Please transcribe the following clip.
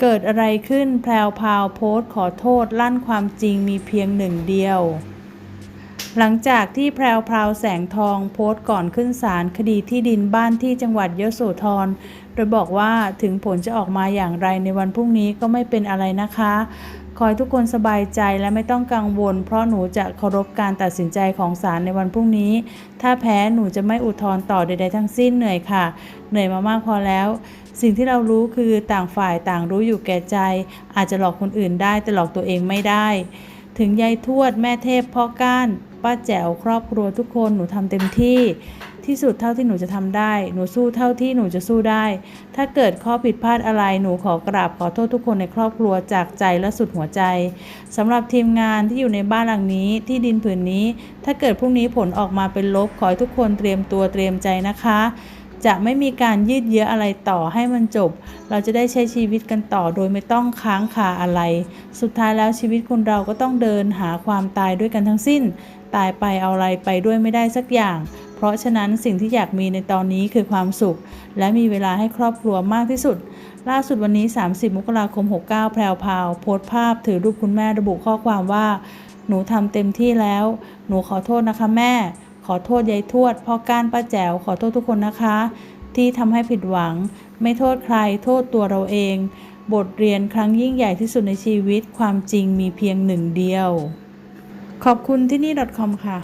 เกิดอะไรขึ้นแพรวพาวโพสต์ขอโทษลั่นความจริงมีเพียงหนึ่งเดียว หลังจากที่แพรวพราวแสงทองโพสต์ก่อนขึ้นศาลคดีที่ดินบ้านที่จังหวัดยโสธรโดยบอกว่าถึงผลจะออกมาอย่างไรในวันพรุ่งนี้ก็ไม่เป็นอะไรนะคะขอให้ทุกคนสบายใจและไม่ต้องกังวล เพราะหนูจะเคารพการตัดสินใจของศาลในวันพรุ่งนี้ ถ้าแพ้หนูจะไม่อุทธรณ์ต่อใดๆทั้งสิ้นเหนื่อยค่ะ เหนื่อยมามากพอแล้ว สิ่งที่เรารู้คือต่างฝ่ายต่างรู้อยู่แก่ใจ อาจจะหลอกคนอื่นได้แต่หลอกตัวเองไม่ได้ ถึงยายทวดแม่เทพพ่อก้านป้าแจ๋วครอบครัวทุกคนหนูทำเต็มที่ที่สุดเท่าที่หนูจะทำได้ หนูสู้เท่าที่หนูจะสู้ได้ ถ้าเกิดข้อผิดพลาดอะไรหนูขอกราบขอโทษทุกคนในครอบครัวจากใจและสุดหัวใจสำหรับทีมงานที่อยู่ในบ้านหลังนี้ที่ดินผืนนี้ ถ้าเกิดพรุ่งนี้ผลออกมาเป็นลบขอให้ทุกคนเตรียมตัวเตรียมใจนะคะ จะไม่มีการยืดเยื้ออะไรต่อให้มันจบ เราจะได้ใช้ชีวิตกันต่อโดยไม่ต้องค้างคาอะไร สุดท้ายแล้วชีวิตคนเราก็ต้องเดินหาความตายด้วยกันทั้งสิ้น ตายไปเอาอะไรไปด้วยไม่ได้สักอย่าง เพราะฉะนั้นสิ่งที่อยากมีในตอนนี้คือความสุข และมีเวลาให้ครอบครัวมากที่สุด ล่าสุดวันนี้ 30 มกราคม 69 แพรวพาวโพสต์ภาพถือรูปคุณแม่ระบุข้อความว่า หนูทำเต็มที่แล้ว หนูขอโทษนะคะแม่ ขอโทษยายทวดพ่อก้านป้าแจ๋วขอโทษทุกคนนะคะ ที่ทำให้ผิดหวัง ไม่โทษใคร โทษตัวเราเอง บทเรียนครั้งยิ่งใหญ่ที่สุดในชีวิตความจริงมีเพียงหนึ่งเดียว ขอบคุณที่นี่ .com ค่ะ